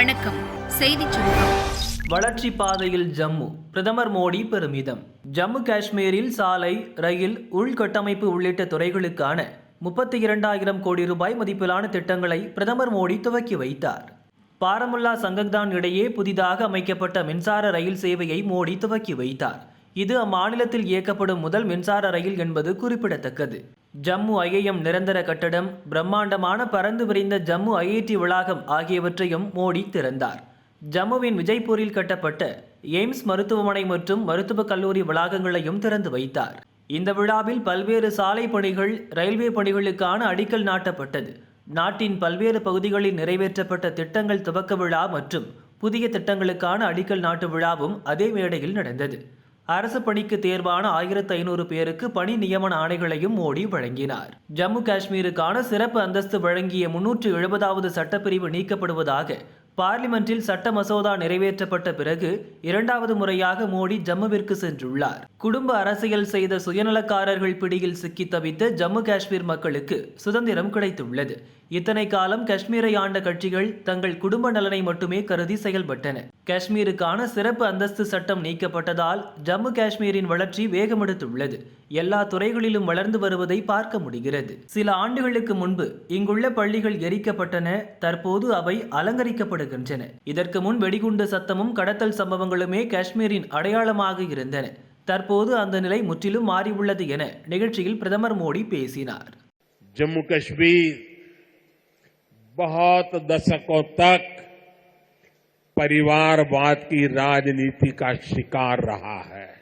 வணக்கம். செய்திச் சுருக்கம். வளர்ச்சி பாதையில் ஜம்மு. பிரதமர் மோடி பெருமிதம். ஜம்மு காஷ்மீரில் சாலை ரயில் உள்கட்டமைப்பு உள்ளிட்ட துறைகளுக்கான முப்பத்தி இரண்டாயிரம் கோடி ரூபாய் மதிப்பிலான திட்டங்களை பிரதமர் மோடி துவக்கி வைத்தார். பாரமுல்லா சங்கக்தான் இடையே புதிதாக அமைக்கப்பட்ட மின்சார ரயில் சேவையை மோடி துவக்கி வைத்தார். இது அம்மாநிலத்தில் இயக்கப்படும் முதல் மின்சார ரயில் என்பது குறிப்பிடத்தக்கது. ஜம்மு ஐஐஎம் நிரந்தர கட்டடம் பிரம்மாண்டமான பறந்து விரிந்த ஜம்மு ஐஐடி வளாகம் ஆகியவற்றையும் மோடி திறந்தார். ஜம்முவின் விஜய்பூரில் கட்டப்பட்ட எய்ம்ஸ் மருத்துவமனை மற்றும் மருத்துவக் கல்லூரி வளாகங்களையும் திறந்து வைத்தார். இந்த விழாவில் பல்வேறு சாலை பணிகள் ரயில்வே பணிகளுக்கான அடிக்கல் நாட்டப்பட்டது. நாட்டின் பல்வேறு பகுதிகளில் நிறைவேற்றப்பட்ட திட்டங்கள் துவக்க விழா மற்றும் புதிய திட்டங்களுக்கான அடிக்கல் நாட்டு விழாவும் அதே மேடையில் நடந்தது. அரசு பணிக்கு தேர்வான ஆயிரத்து ஐநூறு பேருக்கு பணி நியமன ஆணைகளையும் மோடி வழங்கினார். ஜம்மு காஷ்மீருக்கான சிறப்பு அந்தஸ்து வழங்கிய முன்னூற்று எழுபதாவது சட்டப்பிரிவு நீக்கப்படுவதாக பார்லிமென்ட்டில் சட்ட மசோதா நிறைவேற்றப்பட்ட பிறகு இரண்டாவது முறையாக மோடி ஜம்முவிற்கு சென்றுள்ளார். குடும்ப அரசியல் செய்த சுயநலக்காரர்கள் பிடியில் சிக்கி தவித்த ஜம்மு காஷ்மீர் மக்களுக்கு சுதந்திரம் கிடைத்துள்ளது. இத்தனை காலம் காஷ்மீரை ஆண்ட கட்சிகள் தங்கள் குடும்ப நலனை மட்டுமே கருதி செயல்பட்டன. காஷ்மீருக்கான சிறப்பு அந்தஸ்து சட்டம் நீக்கப்பட்டதால் ஜம்மு காஷ்மீரின் வளர்ச்சி வேகமெடுத்துள்ளது. எல்லா துறைகளிலும் வளர்ந்து வருவதை பார்க்க முடிகிறது. சில ஆண்டுகளுக்கு முன்பு இங்குள்ள பள்ளிகள் எரிக்கப்பட்டன. தற்போது அவை அலங்கரிக்கப்படுகின்றன. இதற்கு முன் வெடிகுண்டு சத்தமும் கடத்தல் சம்பவங்களுமே காஷ்மீரின் அடையாளமாக இருந்தன. தற்போது அந்த நிலை முற்றிலும் மாறியுள்ளது என நிகழ்ச்சியில் பிரதமர் மோடி பேசினார். ஜம்மு காஷ்மீர் बहुत दशकों तक परिवारवाद की राजनीति का शिकार रहा है।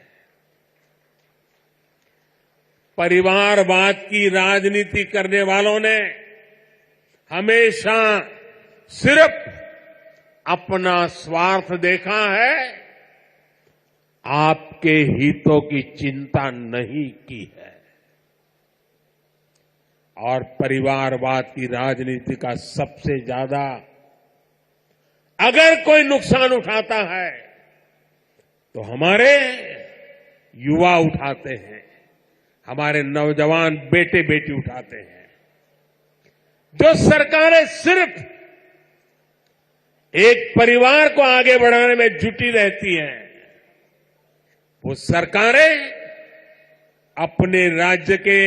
परिवारवाद की राजनीति करने वालों ने हमेशा सिर्फ़ अपना स्वार्थ देखा है, आपके हितों की चिंता नहीं की है। और परिवारवाद की राजनीति का सबसे ज़्यादा अगर कोई नुकसान उठाता है तो हमारे युवा उठाते हैं, हमारे नौजवान बेटे बेटी उठाते हैं। जो सरकारें सिर्फ़ एक परिवार को आगे बढ़ाने में जुटी रहती हैं, वो सरकारें अपने राज्य के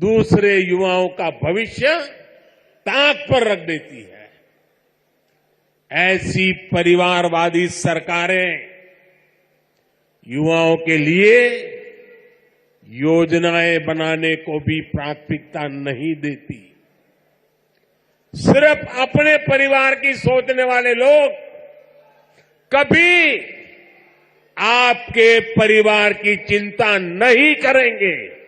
दूसरे युवाओं का भविष्य ताक पर रख देती है। ऐसी परिवारवादी सरकारें युवाओं के लिए योजनाएँ बनाने को भी प्राथमिकता नहीं देती। सिर्फ़ अपने परिवार की सोचने वाले लोग कभी आपके परिवार की चिंता नहीं करेंगे।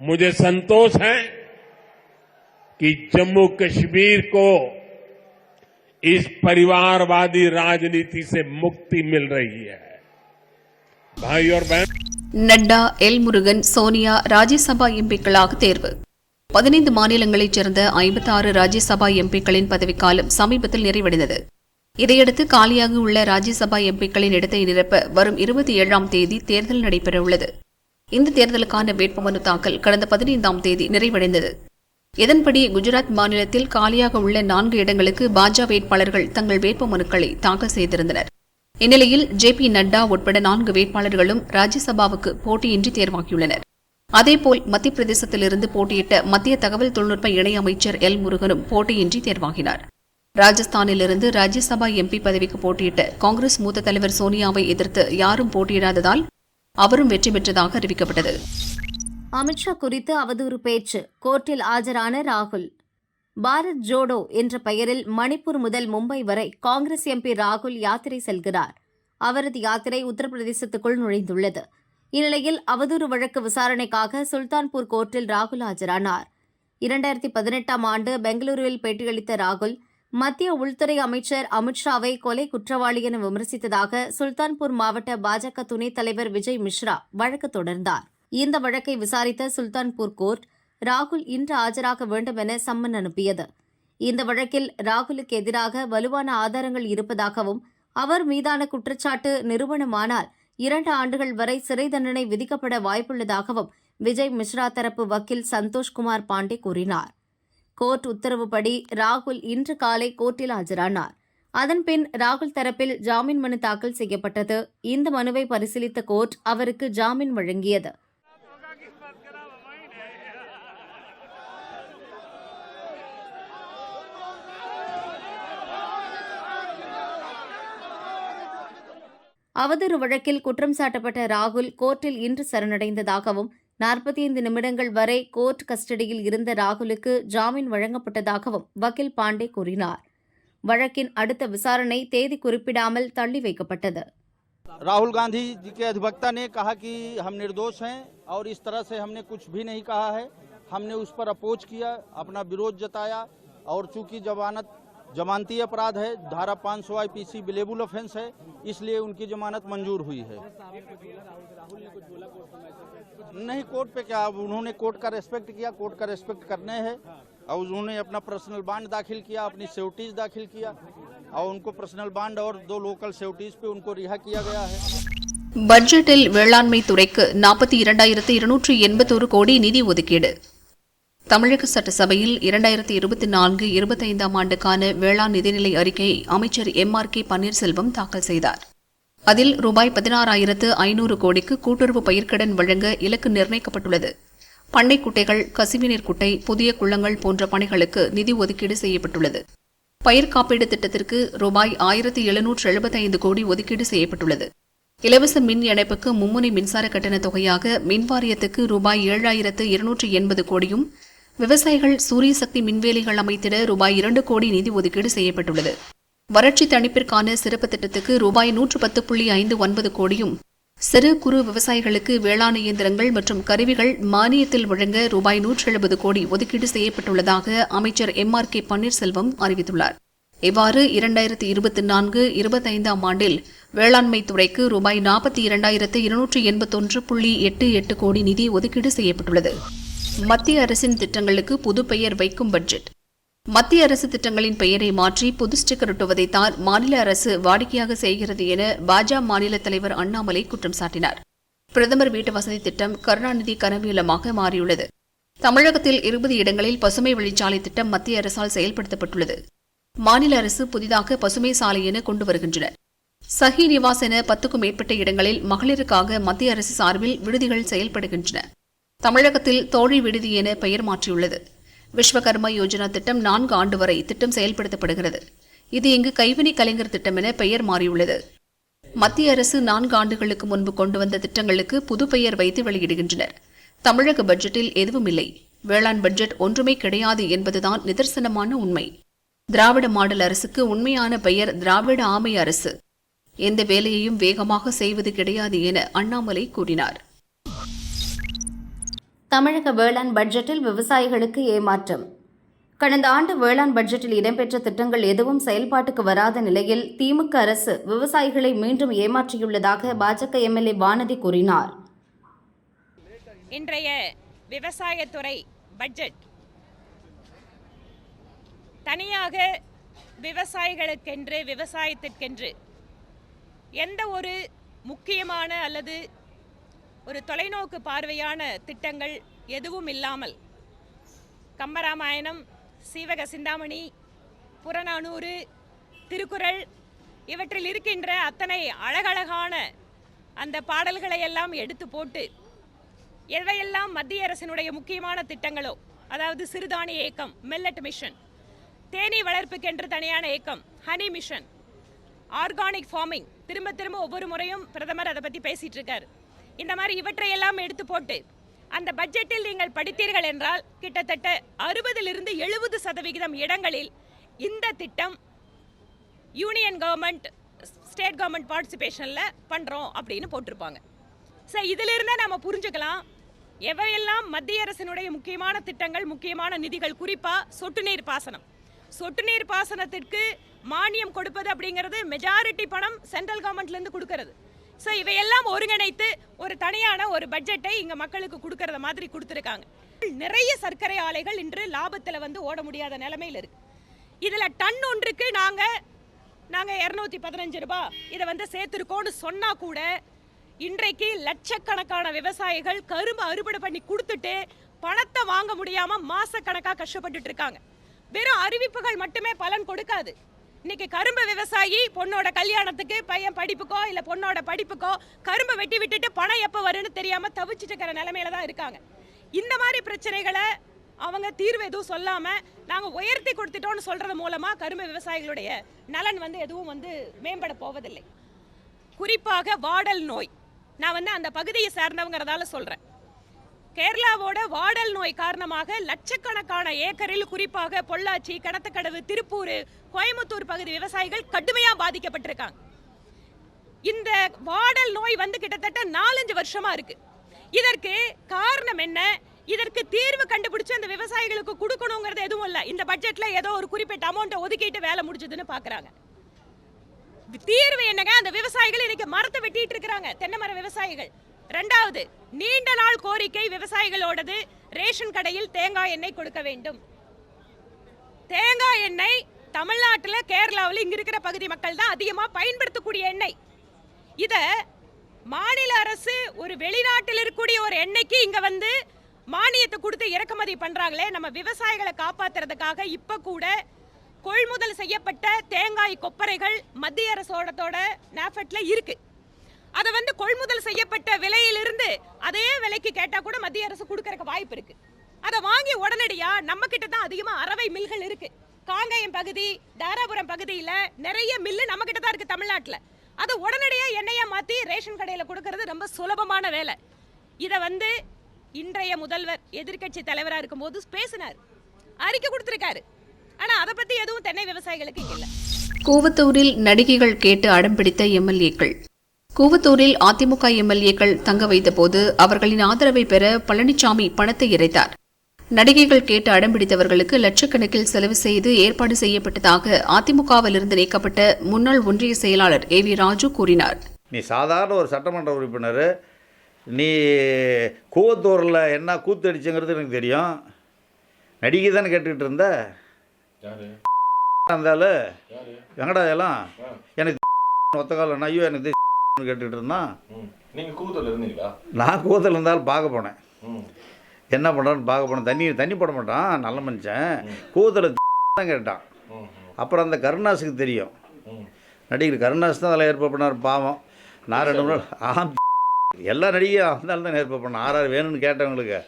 मुझे संतोष है कि जम्मू कश्मीर को इस परिवारवादी राजनीति से मुक्ति मिल रही है भाई और बहन நட்டா எல் முருகன் சோனியா ராஜ்யசபா எம்பிக்களாக தேர்வு பதினைந்து மாநிலங்களைச் சேர்ந்த ஐம்பத்தாறு ராஜ்யசபா எம்பிக்களின் பதவிக்காலம் சமீபத்தில் நிறைவடைந்தது இதையடுத்து காலியாக உள்ள ராஜ்யசபா எம்பிக்களின் இடத்தை நிரப்ப வரும் இருபத்தி ஏழாம் தேதி தேர்தல் நடைபெறவுள்ளது இந்த தேர்தலுக்கான வேட்புமனு தாக்கல் கடந்த பதினைந்தாம் தேதி நிறைவடைந்தது. இதன்படி குஜராத் மாநிலத்தில் காலியாக உள்ள நான்கு இடங்களுக்கு பாஜக வேட்பாளர்கள் தங்கள் வேட்புமனுக்களை தாக்கல் செய்திருந்தனர். இந்நிலையில் ஜே பி நட்டா உட்பட நான்கு வேட்பாளர்களும் ராஜ்யசபாவுக்கு போட்டியின்றி தேர்வாகியுள்ளனர். அதேபோல் மத்திய பிரதேசத்திலிருந்து போட்டியிட்ட மத்திய தகவல் தொழில்நுட்ப இணையமைச்சர் எல் முருகனும் போட்டியின்றி தேர்வாகினார். ராஜஸ்தானிலிருந்து ராஜ்யசபா எம்பி பதவிக்கு போட்டியிட்ட காங்கிரஸ் மூத்த தலைவர் சோனியாவை எதிர்த்து யாரும் போட்டியிடாததால் அவரும் வெற்றி பெற்றதாக அறிவிக்கப்பட்டது. அமித்ஷா குறித்து அவதூறு பேச்சு கோர்ட்டில் ஆஜரான ராகுல். பாரத் ஜோடோ என்ற பெயரில் மணிப்பூர் முதல் மும்பை வரை காங்கிரஸ் எம்பி ராகுல் யாத்திரை செல்கிறார். அவரது யாத்திரை உத்தரப்பிரதேசத்துக்குள் நுழைந்துள்ளது. இந்நிலையில் அவதூறு வழக்கு விசாரணைக்காக சுல்தான்பூர் கோர்ட்டில் ராகுல் ஆஜரானார். இரண்டாயிரத்தி பதினெட்டாம் ஆண்டு பெங்களூருவில் பேட்டியளித்த ராகுல் மத்திய உள்துறை அமைச்சர் அமித்ஷாவை கொலை குற்றவாளி என விமர்சித்ததாக சுல்தான்பூர் மாவட்ட பாஜக துணைத் தலைவர் விஜய் மிஸ்ரா வழக்கு தொடர்ந்தார். இந்த வழக்கை விசாரித்த சுல்தான்பூர் கோர்ட் ராகுல் இன்று ஆஜராக வேண்டும் என சம்மன் அனுப்பியது. இந்த வழக்கில் ராகுலுக்கு எதிராக வலுவான ஆதாரங்கள் இருப்பதாகவும் அவர் மீதான குற்றச்சாட்டு நிறுவனமானால் இரண்டு ஆண்டுகள் வரை சிறை தண்டனை விதிக்கப்பட வாய்ப்புள்ளதாகவும் விஜய் மிஸ்ரா தரப்பு வக்கீல் சந்தோஷ்குமார் பாண்டே கூறினார். கோர்ட் உத்தரவுப்படி ராகுல் இன்று காலை கோர்ட்டில் ஆஜரானார். அதன்பின் ராகுல் தரப்பில் ஜாமீன் மனு தாக்கல் செய்யப்பட்டது. இந்த மனுவை பரிசீலித்த கோர்ட் அவருக்கு ஜாமீன் வழங்கியது. அவதூறு வழக்கில் குற்றம் சாட்டப்பட்ட ராகுல் கோர்ட்டில் இன்று சரணடைந்ததாகவும் நாற்பத்தி ஐந்து நிமிடங்கள் வரை கோர்ட் கஸ்டடியில் இருந்த ராகுலுக்கு ஜாமீன் வழங்கப்பட்டதாகவும் வக்கீல் பாண்டே கூறினார் வழக்கின் அடுத்த விசாரணை தேதி குறிப்பிடாமல் தள்ளி வைக்கப்பட்டது राहुल गांधी जी के अधिवक्ता ने कहा कि हम निर्दोष हैं और इस तरह से हमने कुछ भी नहीं कहा है हमने उस पर अपोज किया अपना विरोध जताया और चूंकि जमानत जमानती अपराध है धारा 500 आईपीसी बिलेबुल ऑफेंस है इसलिए उनकी जमानत मंजूर हुई है नहीं कोर्ट पे क्या अब उन्होंने कोर्ट का रेस्पेक्ट किया कोर्ट का रेस्पेक्ट करने हैं और उन्होंने अपना पर्सनल बांड दाखिल किया अपनी सेवटीज दाखिल किया और उनको पर्सनल बांड और दो लोकल सेवटीज पे उनको रिहा किया गया है பட்ஜெட்டில் வேளாண்மை துறைக்கு நாற்பத்தி இரண்டாயிரத்து இருநூற்று எண்பத்தோரு கோடி நிதி ஒதுக்கீடு தமிழக சட்டசபையில் இரண்டாயிரத்தி இருபத்தி நான்கு இருபத்தைந்தாம் ஆண்டுக்கான வேளாண் நிதிநிலை அறிக்கையை அமைச்சர் எம் ஆர் கே பன்னீர்செல்வம் தாக்கல் செய்தார் அதில் ரூபாய் பதினாறாயிரத்து ஐநூறு கோடிக்கு கூட்டுறவு பயிர்க்கடன் வழங்க இலக்கு நிர்ணயிக்கப்பட்டுள்ளது. பண்ணை குட்டைகள் கசிவுநீர் குட்டை புதிய குளங்கள் போன்ற பணிகளுக்கு நிதி ஒதுக்கீடு செய்யப்பட்டுள்ளது. பயிர் காப்பீடு திட்டத்திற்கு ரூபாய் ஆயிரத்தி எழுநூற்று எழுபத்தைந்து கோடி ஒதுக்கீடு செய்யப்பட்டுள்ளது. இலவச மின் இணைப்புக்கு மும்முனை மின்சார கட்டண தொகையாக மின் வாரியத்துக்கு ரூபாய் ஏழாயிரத்து இருநூற்று எண்பது கோடியும் விவசாயிகள் சூரிய சக்தி மின்வேலிகள் அமைத்திட ரூபாய் இரண்டு கோடி நிதி ஒதுக்கீடு செய்யப்பட்டுள்ளது. வறட்சி தணிப்பிற்கான சிறப்பு திட்டத்துக்கு ரூபாய் நூற்று பத்து புள்ளி ஐந்து ஒன்பது கோடியும் சிறு குறு விவசாயிகளுக்கு வேளாண் இயந்திரங்கள் மற்றும் கருவிகள் மானியத்தில் வழங்க ரூபாய் நூற்று எழுபது கோடி ஒதுக்கீடு செய்யப்பட்டுள்ளதாக அமைச்சர் எம் ஆர் கே பன்னீர்செல்வம் அறிவித்துள்ளார். இவ்வாறு இரண்டாயிரத்தி இருபத்தி நான்கு இருபத்தைந்தாம் ஆண்டில் வேளாண்மை துறைக்கு ரூபாய் நாற்பத்தி இரண்டாயிரத்து இருநூற்று எண்பத்தொன்று புள்ளி எட்டு எட்டு கோடி நிதி ஒதுக்கீடு செய்யப்பட்டுள்ளது. மத்திய அரசின் திட்டங்களுக்கு புது பெயர் வைக்கும் பட்ஜெட். மத்திய அரசு திட்டங்களின் பெயரை மாற்றி புது ஸ்டிக்கர் ஒட்டுவதைத்தான் மாநில அரசு வாடிக்கையாக செய்கிறது என பாஜக மாநில தலைவர் அண்ணாமலை குற்றம் சாட்டினார். பிரதமர் வீட்டு வசதி திட்டம் கருணாநிதி கனவீலமாக மாறியுள்ளது. தமிழகத்தில் இருபது இடங்களில் பசுமை வழிச்சாலை திட்டம் மத்திய அரசால் செயல்படுத்தப்பட்டுள்ளது. மாநில அரசு புதிதாக பசுமை சாலை என கொண்டு வருகின்றனர். சஹி நிவாஸ் என பத்துக்கும் மேற்பட்ட இடங்களில் மகளிருக்காக மத்திய அரசு சார்பில் விடுதிகள் செயல்படுகின்றன. தமிழகத்தில் தோழி விடுதி என பெயர் மாற்றியுள்ளது. விஸ்வகர்மா யோஜனா திட்டம் நான்கு ஆண்டு வரை திட்டம் செயல்படுத்தப்படுகிறது. இது இங்கு கைவினை கலைஞர் திட்டம் என பெயர் மாறியுள்ளது. மத்திய அரசு நான்கு ஆண்டுகளுக்கு முன்பு கொண்டு வந்த திட்டங்களுக்கு புது பெயர் வைத்து வெளியிடுகின்றனர். தமிழக பட்ஜெட்டில் எதுவும் இல்லை. வேளாண் பட்ஜெட் ஒன்றுமே கிடையாது என்பதுதான் நிதர்சனமான உண்மை. திராவிட மாடல் அரசுக்கு உண்மையான பெயர் திராவிட ஆமை அரசு. எந்த வேலையையும் வேகமாக செய்வது கிடையாது என அண்ணாமலை கூறினார். தமிழக வேளாண் பட்ஜெட்டில் விவசாயிகளுக்கு ஏமாற்றம். கடந்த ஆண்டு வேளாண் பட்ஜெட்டில் இடம்பெற்ற திட்டங்கள் எதுவும் செயல்பாட்டுக்கு வராத நிலையில் திமுக அரசு விவசாயிகளை மீண்டும் ஏமாற்றியுள்ளதாக பாஜக எம்எல்ஏ வானதி கூறினார். இன்றைய விவசாயத்துறை பட்ஜெட். தனியாக விவசாயிகளுக்கென்று விவசாயத்திற்கென்று எந்த ஒரு முக்கியமான அல்லது ஒரு தொலைநோக்கு பார்வையான திட்டங்கள் எதுவும் இல்லாமல் கம்பராமாயணம் சீவக சிந்தாமணி புறநானூறு திருக்குறள் இவற்றில் இருக்கின்ற அத்தனை அழகழகான அந்த பாடல்களை எல்லாம் எடுத்து போட்டு எவையெல்லாம் மத்திய அரசினுடைய முக்கியமான திட்டங்களோ அதாவது சிறுதானிய இயக்கம் மில்லட் மிஷன் தேனீ வளர்ப்புக்கென்று தனியான இயக்கம் ஹனி மிஷன் ஆர்கானிக் ஃபார்மிங் திரும்ப திரும்ப ஒவ்வொரு முறையும் பிரதமர் அதை பற்றி பேசிகிட்டு இருக்கார். இந்த மாதிரி இவற்றையெல்லாம் எடுத்து போட்டு அந்த பட்ஜெட்டில் நீங்கள் படித்தீர்கள் என்றால் கிட்டத்தட்ட அறுபதிலிருந்து எழுபது சதவிகிதம் இடங்களில் இந்த திட்டம் யூனியன் கவர்மெண்ட் ஸ்டேட் கவர்மெண்ட் பார்ட்டிசிபேஷனில் பண்ணுறோம் அப்படின்னு போட்டிருப்பாங்க. ஸோ இதிலிருந்தே நம்ம புரிஞ்சுக்கலாம் எவையெல்லாம் மத்திய அரசினுடைய முக்கியமான திட்டங்கள் முக்கியமான நிதிகள் குறிப்பாக சொட்டு நீர் பாசனம். சொட்டு நீர் பாசனத்திற்கு மானியம் கொடுப்பது அப்படிங்கிறது மெஜாரிட்டி பணம் சென்ட்ரல் கவர்மெண்ட்லேருந்து கொடுக்கறது. ஸோ இவையெல்லாம் ஒருங்கிணைத்து ஒரு தனியான ஒரு பட்ஜெட்டை இங்கே மக்களுக்கு கொடுக்கறத மாதிரி கொடுத்துருக்காங்க. நிறைய சர்க்கரை ஆலைகள் இன்று லாபத்தில் வந்து ஓட முடியாத நிலமையில் இருக்கு. இதில் டன் ஒன்றுக்கு நாங்கள் நாங்கள் இரநூத்தி பதினஞ்சு ரூபாய் இதை வந்து சேர்த்துருக்கோன்னு சொன்னால் கூட இன்றைக்கு லட்சக்கணக்கான விவசாயிகள் கரும்பு அறுவடை பண்ணி கொடுத்துட்டு பணத்தை வாங்க முடியாமல் மாசக்கணக்காக கஷ்டப்பட்டுட்டு இருக்காங்க. வெறும் அறிவிப்புகள் மட்டுமே பலன் கொடுக்காது. இன்னைக்கு கரும்பு விவசாயி பொண்ணோட கல்யாணத்துக்கு பையன் படிப்புக்கோ இல்லை பொண்ணோட படிப்புக்கோ கரும்பு வெட்டி விட்டுட்டு பணம் எப்போ வரும்னு தெரியாமல் தவிச்சிட்டு இருக்கிற நிலமையில தான் இருக்காங்க. இந்த மாதிரி பிரச்சனைகளை அவங்க தீர்வு எதுவும் சொல்லாமல் நாங்கள் உயர்த்தி கொடுத்துட்டோம்னு சொல்கிறது மூலமாக கரும்பு விவசாயிகளுடைய நலன் வந்து எதுவும் வந்து மேம்பட போவதில்லை. குறிப்பாக வாடல் நோய். நான் வந்து அந்த பகுதியை சேர்ந்தவங்கிறதால சொல்கிறேன் கேரளாவோட வாடல் நோய் காரணமாக லட்சக்கணக்கான ஏக்கரில் குறிப்பாக பொள்ளாச்சி கடத்தக்கடவு திருப்பூர் கோயம்புத்தூர் பகுதி விவசாயிகள் கடுமையாக பாதிக்கப்பட்டிருக்காங்க. இந்த வாடல் நோய் வந்து கிட்டத்தட்ட நாலஞ்சு வருஷமா இருக்கு. இதற்கு காரணம் என்ன? இதற்கு தீர்வு கண்டுபிடிச்சு அந்த விவசாயிகளுக்கு கொடுக்கணுங்கிறது எதுவும் இல்லை. இந்த பட்ஜெட்ல ஏதோ ஒரு குறிப்பிட்ட அமௌண்ட்டை ஒதுக்கிட்டு வேலை முடிஞ்சதுன்னு பாக்குறாங்க. தீர்வு என்னங்க? அந்த விவசாயிகள் இன்னைக்கு மரத்தை வெட்டிட்டு இருக்கிறாங்க. தென்னை மர விவசாயிகள். ரெண்டாவது நீண்ட நாள் கோரிக்கை விவசாயிகளோடது ரேஷன் கடையில் தேங்காய் எண்ணெய் கொடுக்க வேண்டும். தேங்காய் எண்ணெய் தமிழ்நாட்டில் கேரளாவில் இங்க இருக்கிற பகுதி மக்கள் தான் அதிகமாக பயன்படுத்தக்கூடிய எண்ணெய். இத மாநில அரசு ஒரு வெளிநாட்டில் இருக்கக்கூடிய ஒரு எண்ணெய்க்கு இங்க வந்து மானியத்தை கொடுத்து இறக்குமதி பண்றாங்களே நம்ம விவசாயிகளை காப்பாத்துறதுக்காக இப்ப கூட கொள்முதல் செய்யப்பட்ட தேங்காய் கொப்பரைகள் மத்திய அரசோடத்தோட நாஃபெட்ல இருக்குது அதை வந்து கொள்முதல் செய்யப்பட்ட விலையிலிருந்து அதே விலைக்கு கேட்டால் கூட மத்திய அரசு கொடுக்கறக்கு வாய்ப்பு இருக்கு. அதை வாங்கி உடனடியா நம்ம கிட்ட தான் அதிகமாக அறவை மில்கள் இருக்கு. காங்கயம் பகுதி தாராபுரம் பகுதியில் நிறைய மில்லு நம்ம கிட்ட தான் இருக்கு தமிழ்நாட்டில். அதை உடனடியாக எண்ணெயா மாற்றி ரேஷன் கடையில் கொடுக்கறது ரொம்ப சுலபமான வேலை. இதை வந்து இன்றைய முதல்வர் எதிர்க்கட்சி தலைவராக இருக்கும்போது பேசினார். அறிக்கை கொடுத்துருக்காரு. ஆனால் அதை பற்றி எதுவும் தென்னை விவசாயிகளுக்கு இல்லை. கூவத்தூரில் நடிகைகள் கேட்டு அடம்பிடித்த எம்எல்ஏக்கள். கூவத்தூரில் அதிமுக எம்எல்ஏக்கள் தங்க வைத்தபோது அவர்களின் ஆதரவை பெற பழனிசாமி பணத்தை இறைத்தார். நடிகைகள் கேட்டு அடம்பிடித்தவர்களுக்கு லட்சக்கணக்கில் செலவு செய்து ஏற்பாடு செய்யப்பட்டதாக அதிமுகவிலிருந்து நீக்கப்பட்ட முன்னாள் ஒன்றிய செயலாளர் ஏ வி ராஜு கூறினார். நீ சாதாரண ஒரு சட்டமன்ற உறுப்பினர். நீ கூவத்தூரில் என்ன கூத்து அடிச்சுங்கிறது எனக்கு தெரியும். நடிகை தானே கேட்டுக்கிட்டு இருந்த? இருந்தாலும் வெங்கடாஜலம்? எனக்கு ஒத்த காலம் ஐயோ எனக்கு கேட்டுக்கிட்டு இருந்தான் நீங்க கூத்தூர்ல இருந்தீங்களா? நான் கூவத்தில் இருந்தாலும் பார்க்க போனேன். என்ன பண்ணுறான்னு பார்க்க போனேன். தண்ணி தண்ணி போட மாட்டான். நல்ல மனுஷன். கூவத்தில் தான் கேட்டான். அப்புறம் அந்த கருணாஸுக்கு தெரியும். நடிகர் கருணாஸ் தான் அதில் ஏற்பாடு பண்ணார் பாவம். நான் ரெண்டு மூணு நாள் ஆ எல்லா நடிகையும் அவன் தான் ஏற்பாடு பண்ணான். ஆறாறு வேணும்னு கேட்டவங்களுக்கு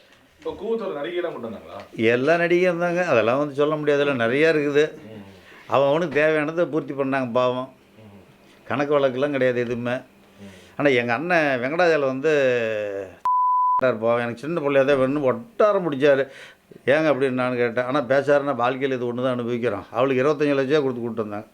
எல்லா நடிகையும் இருந்தாங்க. அதெல்லாம் வந்து சொல்ல முடியாதுல்ல நிறையா இருக்குது. அவன் அவனுக்கு தேவையானதை பூர்த்தி பண்ணாங்க பாவம். கணக்கு வழக்கெல்லாம் கிடையாது எதுவுமே. ஆனால் எங்கள் அண்ணன் வெங்கடாஜல் வந்து இருப்பான் எனக்கு சின்ன பிள்ளையா தான் வேணும் ஒட்டாரம் முடிச்சார் ஏங்க அப்படின்னு நான் கேட்டேன். ஆனால் பேசாருன்னா வாழ்க்கையில் இது ஒன்று தான் அனுபவிக்கிறோம். அவளுக்கு இருபத்தஞ்சு லட்சம் கொடுத்து கூப்பிட்டு வந்தாங்க